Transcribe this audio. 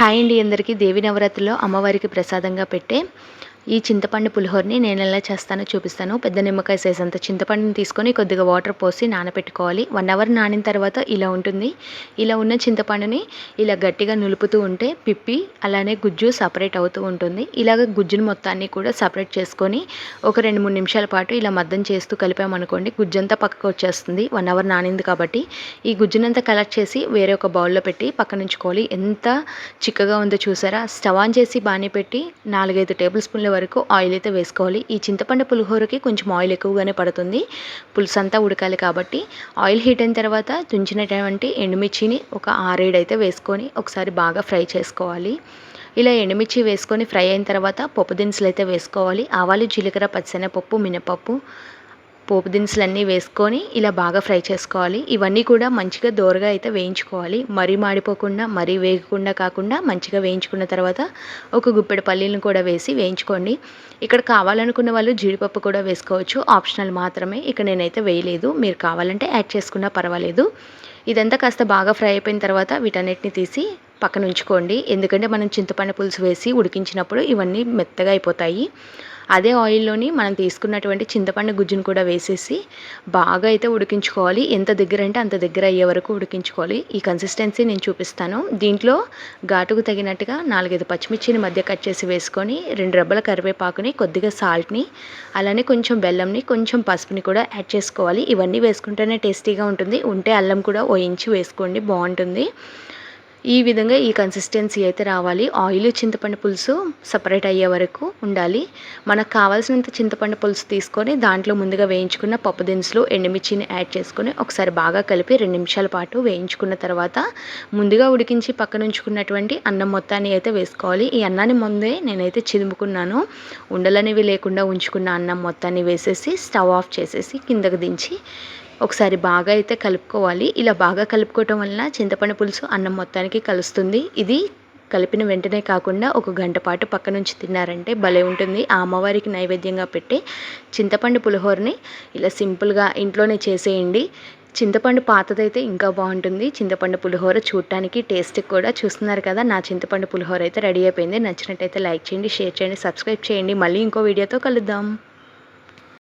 Hi అండి అందరికీ. దేవి నవరాత్రిలో అమ్మవారికి ప్రసాదంగా పెట్టే ఈ చింతపండు పులిహోరని నేను ఎలా చేస్తానో చూపిస్తాను. పెద్ద నిమ్మకాయ సైజ్ అంత చింతపండుని తీసుకొని కొద్దిగా వాటర్ పోసి నానబెట్టుకోవాలి వన్ అవర్ నానిన తర్వాత ఇలా ఉంటుంది. ఇలా ఉన్న చింతపండుని ఇలా గట్టిగా నులుపుతూ ఉంటే పిప్పి అలానే గుజ్జు సపరేట్ అవుతూ ఉంటుంది. ఇలాగ గుజ్జును మొత్తాన్ని కూడా సపరేట్ చేసుకొని ఒక రెండు మూడు నిమిషాల పాటు ఇలా మద్దం చేస్తూ కలిపామనుకోండి గుజ్జంతా పక్కకు వచ్చేస్తుంది. వన్ అవర్ నానింది కాబట్టి ఈ గుజ్జునంతా కలెక్ట్ చేసి వేరే ఒక బౌల్లో పెట్టి పక్కనుంచుకోవాలి. ఎంత చిక్కగా ఉందో చూసారా? స్టవ్ ఆన్ చేసి బాగానే పెట్టి నాలుగైదు టేబుల్ స్పూన్ల వరకు ఆయిల్ అయితే వేసుకోవాలి. ఈ చింతపండు పులిహోరకి కొంచెం ఆయిల్ ఎక్కువగానే పడుతుంది. పులుసు అంతా ఉడకాలి కాబట్టి ఆయిల్ హీట్ అయిన తర్వాత తుంచినటువంటి ఎండుమిర్చిని ఒక ఆరేడు అయితే వేసుకొని ఒకసారి బాగా ఫ్రై చేసుకోవాలి. ఇలా ఎండుమిర్చి వేసుకొని ఫ్రై అయిన తర్వాత పప్పు దినుసులు అయితే వేసుకోవాలి. ఆవాలు జీలకర్ర పచ్చనపప్పు మినపప్పు పోపు దినుసులన్నీ వేసుకొని ఇలా బాగా ఫ్రై చేసుకోవాలి. ఇవన్నీ కూడా మంచిగా దోరగా అయితే వేయించుకోవాలి. మరీ మాడిపోకుండా మరీ వేగకుండా కాకుండా మంచిగా వేయించుకున్న తర్వాత ఒక గుప్పెడు పల్లీలను కూడా వేసి వేయించుకోండి. ఇక్కడ కావాలనుకున్న వాళ్ళు జీడిపప్పు కూడా వేసుకోవచ్చు. ఆప్షనల్ మాత్రమే. ఇక్కడ నేనైతే వేయలేదు. మీరు కావాలంటే యాడ్ చేసుకున్నా పర్వాలేదు. ఇదంతా కాస్త బాగా ఫ్రై అయిపోయిన తర్వాత వీటన్నిటిని తీసి పక్కన ఉంచుకోండి. ఎందుకంటే మనం చింతపండు పులుసు వేసి ఉడికించినప్పుడు ఇవన్నీ మెత్తగా అయిపోతాయి. అదే ఆయిల్లోని మనం తీసుకున్నటువంటి చింతపండు గుజ్జును కూడా వేసేసి బాగా అయితే ఉడికించుకోవాలి. ఎంత దగ్గర అంటే అంత దగ్గర అయ్యే వరకు ఉడికించుకోవాలి. ఈ కన్సిస్టెన్సీ నేను చూపిస్తాను. దీంట్లో ఘాటుకు తగినట్టుగా నాలుగైదు పచ్చిమిర్చిని మధ్య కట్ చేసి వేసుకొని రెండు రెబ్బల కరివేపాకుని కొద్దిగా సాల్ట్ని అలానే కొంచెం బెల్లంని కొంచెం పసుపుని కూడా యాడ్ చేసుకోవాలి. ఇవన్నీ వేసుకుంటేనే టేస్టీగా ఉంటుంది. ఉంటే అల్లం కూడా ఓ ఇంచి వేసుకోండి. బాగుంటుంది. ఈ విధంగా ఈ కన్సిస్టెన్సీ అయితే రావాలి. ఆయిల్ చింతపండు పులుసు సపరేట్ అయ్యే వరకు ఉండాలి. మనకు కావాల్సినంత చింతపండు పులుసు తీసుకొని దాంట్లో ముందుగా వేయించుకున్న పప్పు దినుసులు ఎండుమిర్చిని యాడ్ చేసుకొని ఒకసారి బాగా కలిపి రెండు నిమిషాల పాటు వేయించుకున్న తర్వాత ముందుగా ఉడికించి పక్కన ఉంచుకున్నటువంటి అన్నం మొత్తాన్ని అయితే వేసుకోవాలి. ఈ అన్నాన్ని ముందే నేనైతే చిదుముకున్నాను. ఉండలనేవి లేకుండా ఉంచుకున్న అన్నం మొత్తాన్ని వేసేసి స్టవ్ ఆఫ్ చేసేసి కిందకు దించి ఒకసారి బాగా అయితే కలుపుకోవాలి. ఇలా బాగా కలుపుకోవటం వలన చింతపండు పులుసు అన్నం మొత్తానికి కలుస్తుంది. ఇది కలిపిన వెంటనే కాకుండా ఒక గంట పాటు పక్క నుంచి తిన్నారంటే భలే ఉంటుంది. ఆ అమ్మవారికి నైవేద్యంగా పెట్టి చింతపండు పులిహోరని ఇలా సింపుల్గా ఇంట్లోనే చేసేయండి. చింతపండు పాతదైతే ఇంకా బాగుంటుంది. చింతపండు పులిహోర చూడటానికి టేస్ట్కి కూడా చూస్తున్నారు కదా. నా చింతపండు పులిహోర అయితే రెడీ అయిపోయింది. నచ్చినట్టయితే లైక్ చేయండి షేర్ చేయండి సబ్స్క్రైబ్ చేయండి. మళ్ళీ ఇంకో వీడియోతో కలుద్దాం.